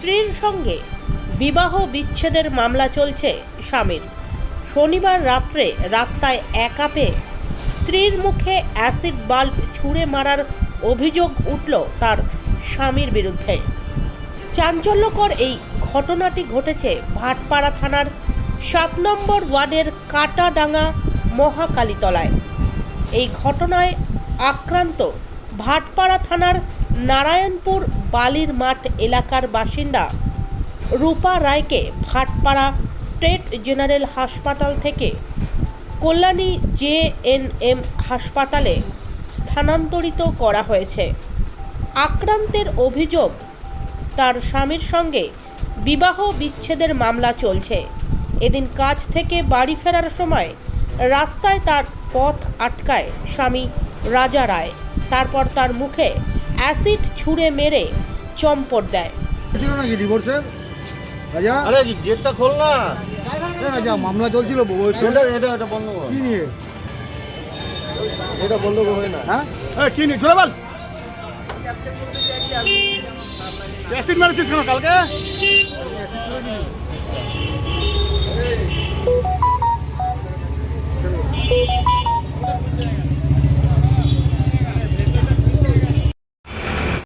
স্ত্রীর সঙ্গে বিবাহ বিচ্ছেদের মামলা চলছে স্বামীর। শনিবার রাত্রে রাস্তায় একা পেয়ে স্ত্রীর মুখে অ্যাসিড বাল্ব ছুঁড়ে মারার অভিযোগ উঠল তার স্বামীর বিরুদ্ধে। চাঞ্চল্যকর এই ঘটনাটি ঘটেছে ভাটপাড়া থানার সাত নম্বর ওয়ার্ডের কাটাডাঙ্গা মহাকালীতলায়। এই ঘটনায় আক্রান্ত ভাটপাড়া থানার নারায়ণপুর বালির মাঠ এলাকার বাসিন্দা রূপা রায়কে ভাটপাড়া স্টেট জেনারেল হাসপাতাল থেকে কল্যাণী জে এন এম হাসপাতালে স্থানান্তরিত করা হয়েছে। আক্রান্তের অভিযোগ, তার স্বামীর সঙ্গে বিবাহ বিচ্ছেদের মামলা চলছে। এদিন কাজ থেকে বাড়ি ফেরার সময় রাস্তায় তার পথ আটকায় স্বামী রাজা রায়। তারপর তার মুখে অ্যাসিড ছুঁড়ে মেরে চম্পট দেয়। ছিল নাকি ডিভোর্সের রাজা? আরে গেটটা খোল না। এ রাজা মামলা চলছিল এটা এটা এটা বন্ধ কর। কি নিয়ে? এটা বন্ধ কর হয় না। হ্যাঁ? এই, কি নি জোরে বল। অ্যাসিড মেরেছিস কেন? কালকে?